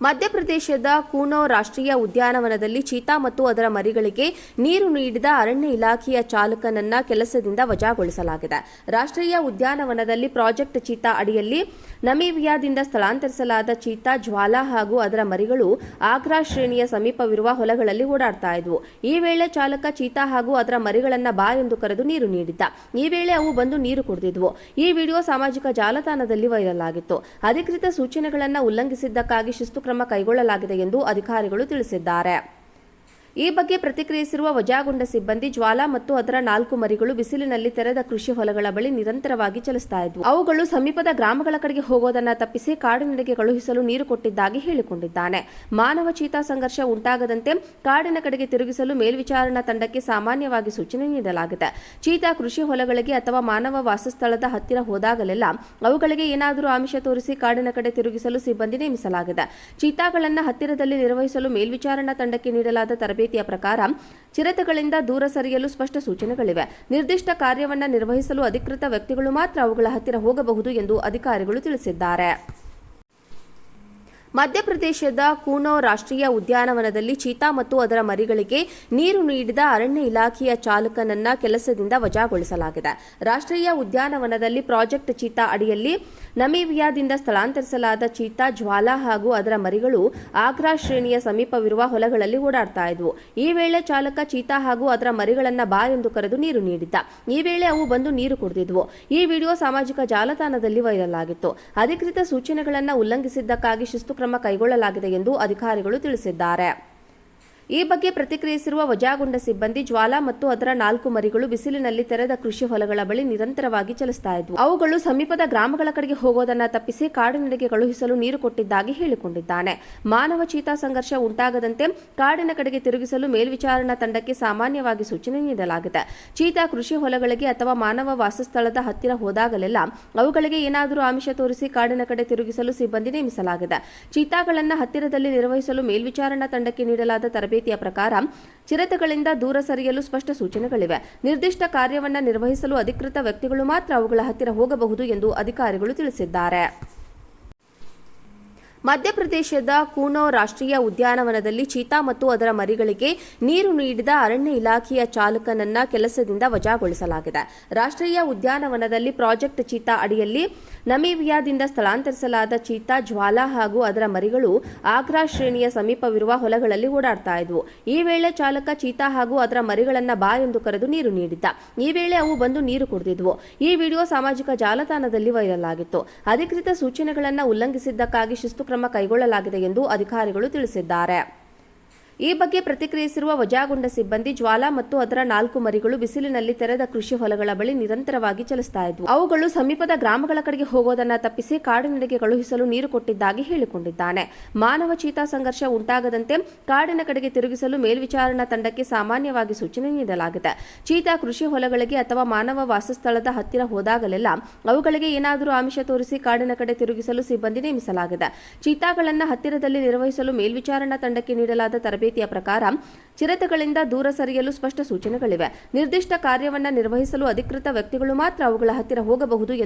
ಮಧ್ಯಪ್ರದೇಶದ ಕೂನೋ ರಾಷ್ಟ್ರೀಯ ಉದ್ಯಾನವನದಲ್ಲಿ ಚೀತಾ ಮತ್ತು ಅದರ ಮರಿಗಳಿಗೆ ನೀರು ನೀಡಿದ ಅರಣ್ಯ ಇಲಾಖೆಯ ಚಾಲಕನನ್ನ ಕೆಲಸದಿಂದ ವಜಾಗೊಳಿಸಲಾಗಿದೆ. ರಾಷ್ಟ್ರೀಯ ಉದ್ಯಾನವನದಲ್ಲಿ ಪ್ರಾಜೆಕ್ಟ್ ಚೀತಾ ಅಡಿಯಲ್ಲಿ ನಮೀಬಿಯಾದಿಂದ ಸ್ಥಳಾಂತರಿಸಲಾದ ಚೀತಾ, ಜ್ವಾಲಾ ಹಾಗೂ ಅದರ ಮರಿಗಳು ಆಗ್ರಾ ಶ್ರೇಣಿಯ ಸಮೀಪವಿರುವ ಹೊಲಗಳಲ್ಲಿ ಓಡಾಡ್ತಾ ಇದ್ವು. ಈ ವೇಳೆ ಚಾಲಕ ಚೀತಾ ಹಾಗೂ ಅದರ ಮರಿಗಳನ್ನ ಬಾ ಎಂದು ಕರೆದು ನೀರು ನೀಡಿದ್ದ. ಈ ವೇಳೆ ಅವು ಬಂದು ನೀರು ಕುಡಿದಿದ್ವು. ಈ ವಿಡಿಯೋ ಸಾಮಾಜಿಕ ಜಾಲತಾಣದಲ್ಲಿ ವೈರಲ್ ಆಗಿತ್ತು. ಅಧಿಕೃತ ಸೂಚನೆಗಳನ್ನು ಉಲ್ಲಂಘಿಸಿದ್ದಕ್ಕಾಗಿ ಶಿಸ್ತು ಕ್ರಮ ಕೈಗೊಳ್ಳಲಾಗಿದೆ ಎಂದು ಅಧಿಕಾರಿಗಳು ತಿಳಿಸಿದ್ದಾರೆ. ಈ ಬಗ್ಗೆ ಪ್ರತಿಕ್ರಿಯಿಸಿರುವ ವಜಾಗೊಂಡ ಸಿಬ್ಬಂದಿ ಜ್ವಾಲಾ ಮತ್ತು ಅದರ ನಾಲ್ಕು ಮರಿಗಳು ಬಿಸಿಲಿನಲ್ಲಿ ತೆರೆದ ಕೃಷಿ ಹೊಲಗಳ ಬಳಿ ನಿರಂತರವಾಗಿ ಚಲಿಸ್ತಾ ಇದ್ವು. ಅವುಗಳು ಸಮೀಪದ ಗ್ರಾಮಗಳ ಕಡೆಗೆ ಹೋಗೋದನ್ನ ತಪ್ಪಿಸಿ ಕಾಡಿನೆಡೆಗೆ ಕಳುಹಿಸಲು ನೀರು ಕೊಟ್ಟಿದ್ದಾಗಿ ಹೇಳಿಕೊಂಡಿದ್ದಾನೆ. ಮಾನವ ಚೀತಾ ಸಂಘರ್ಷ ಉಂಟಾಗದಂತೆ ಕಾಡಿನ ಕಡೆಗೆ ತಿರುಗಿಸಲು ಮೇಲ್ವಿಚಾರಣಾ ತಂಡಕ್ಕೆ ಸಾಮಾನ್ಯವಾಗಿ ಸೂಚನೆ ನೀಡಲಾಗಿದೆ. ಚೀತಾ ಕೃಷಿ ಹೊಲಗಳಿಗೆ ಅಥವಾ ಮಾನವ ವಾಸಸ್ಥಳದ ಹತ್ತಿರ ಹೋದಾಗಲೆಲ್ಲ ಅವುಗಳಿಗೆ ಏನಾದರೂ ಆಮಿಷ ತೋರಿಸಿ ಕಾಡಿನ ಕಡೆ ತಿರುಗಿಸಲು ಸಿಬ್ಬಂದಿ ನೇಮಿಸಲಾಗಿದೆ. ಚೀತಾಗಳನ್ನು ಹತ್ತಿರದಲ್ಲಿ ನಿರ್ವಹಿಸಲು ಮೇಲ್ವಿಚಾರಣಾ ತಂಡಕ್ಕೆ ನೀಡಲಾದ ತರಬೇತಿಯ ಪ್ರಕಾರ ಚಿರತೆಗಳಿಂದ ದೂರ ಸರಿಯಲು ಸ್ಪಷ್ಟ ಸೂಚನೆಗಳಿವೆ. ನಿರ್ದಿಷ್ಟ ಕಾರ್ಯವನ್ನು ನಿರ್ವಹಿಸಲು ಅಧಿಕೃತ ವ್ಯಕ್ತಿಗಳು ಮಾತ್ರ ಅವುಗಳ ಹತ್ತಿರ ಹೋಗಬಹುದು ಎಂದು ಅಧಿಕಾರಿಗಳು ತಿಳಿಸಿದ್ದಾರೆ. ಮಧ್ಯಪ್ರದೇಶದ ಕೂನೋ ರಾಷ್ಟ್ರೀಯ ಉದ್ಯಾನವನದಲ್ಲಿ ಚೀತಾ ಮತ್ತು ಅದರ ಮರಿಗಳಿಗೆ ನೀರು ನೀಡಿದ ಅರಣ್ಯ ಇಲಾಖೆಯ ಚಾಲಕನನ್ನ ಕೆಲಸದಿಂದ ವಜಾಗೊಳಿಸಲಾಗಿದೆ. ರಾಷ್ಟ್ರೀಯ ಉದ್ಯಾನವನದಲ್ಲಿ ಪ್ರಾಜೆಕ್ಟ್ ಚೀತಾ ಅಡಿಯಲ್ಲಿ ನಮೀವಿಯಾದಿಂದ ಸ್ಥಳಾಂತರಿಸಲಾದ ಚೀತಾ ಜ್ವಾಲಾ ಹಾಗೂ ಅದರ ಮರಿಗಳು ಆಗ್ರಾ ಶ್ರೇಣಿಯ ಸಮೀಪವಿರುವ ಹೊಲಗಳಲ್ಲಿ ಓಡಾಡ್ತಾ ಇದ್ವು. ಈ ವೇಳೆ ಚಾಲಕ ಚೀತಾ ಹಾಗೂ ಅದರ ಮರಿಗಳನ್ನ ಬಾ ಎಂದು ಕರೆದು ನೀರು ನೀಡಿದ್ದ. ಈ ವೇಳೆ ಅವು ಬಂದು ನೀರು ಕುಡಿದಿದ್ವು. ಈ ವಿಡಿಯೋ ಸಾಮಾಜಿಕ ಜಾಲತಾಣದಲ್ಲಿ ವೈರಲ್ ಆಗಿತ್ತು. ಅಧಿಕೃತ ಸೂಚನೆಗಳನ್ನು ಉಲ್ಲಂಘಿಸಿದ್ದಕ್ಕಾಗಿ ಶಿಸ್ತು ಕ್ರಮ ಕೈಗೊಳ್ಳಲಾಗಿದೆ ಎಂದು ಅಧಿಕಾರಿಗಳು ತಿಳಿಸಿದ್ದಾರೆ. ಈ ಬಗ್ಗೆ ಪ್ರತಿಕ್ರಿಯಿಸಿರುವ ವಜಾಗುಂಡ ಸಿಬ್ಬಂದಿ ಜ್ವಾಲಾ ಮತ್ತು ಅದರ ನಾಲ್ಕು ಮರಿಗಳು ಬಿಸಿಲಿನಲ್ಲಿ ತೆರೆದ ಕೃಷಿ ಹೊಲಗಳ ಬಳಿ ನಿರಂತರವಾಗಿ ಚಲಿಸ್ತಾ ಇದ್ವು. ಅವುಗಳು ಸಮೀಪದ ಗ್ರಾಮಗಳ ಕಡೆಗೆ ಹೋಗೋದನ್ನ ತಪ್ಪಿಸಿ ಕಾಡಿನೆಡೆಗೆ ಕಳುಹಿಸಲು ನೀರು ಕೊಟ್ಟಿದ್ದಾಗಿ ಹೇಳಿಕೊಂಡಿದ್ದಾನೆ. ಮಾನವ ಚೀತಾ ಸಂಘರ್ಷ ಉಂಟಾಗದಂತೆ ಕಾಡಿನ ಕಡೆಗೆ ತಿರುಗಿಸಲು ಮೇಲ್ವಿಚಾರಣಾ ತಂಡಕ್ಕೆ ಸಾಮಾನ್ಯವಾಗಿ ಸೂಚನೆ ನೀಡಲಾಗಿದೆ. ಚೀತಾ ಕೃಷಿ ಹೊಲಗಳಿಗೆ ಅಥವಾ ಮಾನವ ವಾಸಸ್ಥಳದ ಹತ್ತಿರ ಹೋದಾಗಲೆಲ್ಲ ಅವುಗಳಿಗೆ ಏನಾದರೂ ಆಮಿಷ ತೋರಿಸಿ ಕಾಡಿನ ಕಡೆ ತಿರುಗಿಸಲು ಸಿಬ್ಬಂದಿ ನೇಮಿಸಲಾಗಿದೆ. ಚೀತಾಗಳನ್ನು ಹತ್ತಿರದಲ್ಲಿ ನಿರ್ವಹಿಸಲು ಮೇಲ್ವಿಚಾರಣಾ ತಂಡಕ್ಕೆ ನೀಡಲಾದ ತರಬೇತಿಯ ಪ್ರಕಾರ ಚಿರತೆಗಳಿಂದ ದೂರ ಸರಿಯಲು ಸ್ಪಷ್ಟ ಸೂಚನೆಗಳಿವೆ. ನಿರ್ದಿಷ್ಟ ಕಾರ್ಯವನ್ನು ನಿರ್ವಹಿಸಲು ಅಧಿಕೃತ ವ್ಯಕ್ತಿಗಳು ಮಾತ್ರ ಅವುಗಳ ಹತ್ತಿರ ಹೋಗಬಹುದು ಎಂದು ಅಧಿಕಾರಿಗಳು ತಿಳಿಸಿದ್ದಾರೆ. ಮಧ್ಯಪ್ರದೇಶದ ಕೂನೋ ರಾಷ್ಟ್ರೀಯ ಉದ್ಯಾನವನದಲ್ಲಿ ಚೀತಾ ಮತ್ತು ಅದರ ಮರಿಗಳಿಗೆ ನೀರು ನೀಡಿದ ಅರಣ್ಯ ಇಲಾಖೆಯ ಚಾಲಕನನ್ನ ಕೆಲಸದಿಂದ ವಜಾಗೊಳಿಸಲಾಗಿದೆ. ರಾಷ್ಟ್ರೀಯ ಉದ್ಯಾನವನದಲ್ಲಿ ಪ್ರಾಜೆಕ್ಟ್ ಚೀತಾ ಅಡಿಯಲ್ಲಿ ನಮೀವಿಯಾದಿಂದ ಸ್ಥಳಾಂತರಿಸಲಾದ ಚೀತಾ ಜ್ವಾಲಾ ಹಾಗೂ ಅದರ ಮರಿಗಳು ಆಗ್ರಾ ಶ್ರೇಣಿಯ ಸಮೀಪವಿರುವ ಹೊಲಗಳಲ್ಲಿ ಓಡಾಡ್ತಾ ಇದ್ವು. ಈ ವೇಳೆ ಚಾಲಕ ಚೀತಾ ಹಾಗೂ ಅದರ ಮರಿಗಳನ್ನ ಬಾ ಎಂದು ಕರೆದು ನೀರು ನೀಡಿದ್ದ. ಈ ವೇಳೆ ಅವು ಬಂದು ನೀರು ಕುಡಿದಿದ್ವು. ಈ ವಿಡಿಯೋ ಸಾಮಾಜಿಕ ಜಾಲತಾಣದಲ್ಲಿ ವೈರಲ್ ಆಗಿತ್ತು. ಅಧಿಕೃತ ಸೂಚನೆಗಳನ್ನು ಉಲ್ಲಂಘಿಸಿದ್ದಕ್ಕಾಗಿ ಶಿಸ್ತು ಕ್ರಮ ಕೈಗೊಳ್ಳಲಾಗಿದೆ ಎಂದು ಅಧಿಕಾರಿಗಳು ತಿಳಿಸಿದ್ದಾರೆ. ಈ ಬಗ್ಗೆ ಪ್ರತಿಕ್ರಿಯಿಸಿರುವ ವಜಾಗುಂಡ ಸಿಬ್ಬಂದಿ ಜ್ವಾಲಾ ಮತ್ತು ಅದರ ನಾಲ್ಕು ಮರಿಗಳು ಬಿಸಿಲಿನಲ್ಲಿ ತೆರೆದ ಕೃಷಿ ಹೊಲಗಳ ಬಳಿ ನಿರಂತರವಾಗಿ ಚಲಿಸ್ತಾ ಇದ್ವು. ಅವುಗಳು ಸಮೀಪದ ಗ್ರಾಮಗಳ ಕಡೆಗೆ ಹೋಗೋದನ್ನ ತಪ್ಪಿಸಿ ಕಾಡಿನೆಡೆಗೆ ಕಳುಹಿಸಲು ನೀರು ಕೊಟ್ಟಿದ್ದಾಗಿ ಹೇಳಿಕೊಂಡಿದ್ದಾನೆ. ಮಾನವ ಚೀತಾ ಸಂಘರ್ಷ ಉಂಟಾಗದಂತೆ ಕಾಡಿನ ಕಡೆಗೆ ತಿರುಗಿಸಲು ಮೇಲ್ವಿಚಾರಣಾ ತಂಡಕ್ಕೆ ಸಾಮಾನ್ಯವಾಗಿ ಸೂಚನೆ ನೀಡಲಾಗಿದೆ. ಚೀತಾ ಕೃಷಿ ಹೊಲಗಳಿಗೆ ಅಥವಾ ಮಾನವ ವಾಸಸ್ಥಳದ ಹತ್ತಿರ ಹೋದಾಗಲೆಲ್ಲ ಅವುಗಳಿಗೆ ಏನಾದರೂ ಆಮಿಷ ತೋರಿಸಿ ಕಾಡಿನ ಕಡೆ ತಿರುಗಿಸಲು ಸಿಬ್ಬಂದಿ ನೇಮಿಸಲಾಗಿದೆ. ಚೀತಾಗಳನ್ನು ಹತ್ತಿರದಲ್ಲಿ ನಿರ್ವಹಿಸಲು ಮೇಲ್ವಿಚಾರಣಾ ತಂಡಕ್ಕೆ ನೀಡಲಾದ ತರಬೇತಿಯ ಪ್ರಕಾರ ಚಿರತೆಗಳಿಂದ ದೂರ ಸರಿಯಲು ಸ್ಪಷ್ಟ ಸೂಚನೆಗಳಿವೆ. ನಿರ್ದಿಷ್ಟ ಕಾರ್ಯವನ್ನ ನಿರ್ವಹಿಸಲು ಅಧಿಕೃತ ವ್ಯಕ್ತಿಗಳು ಮಾತ್ರ ಅವುಗಳ ಹತ್ತಿರ ಹೋಗಬಹುದು ಎಂದು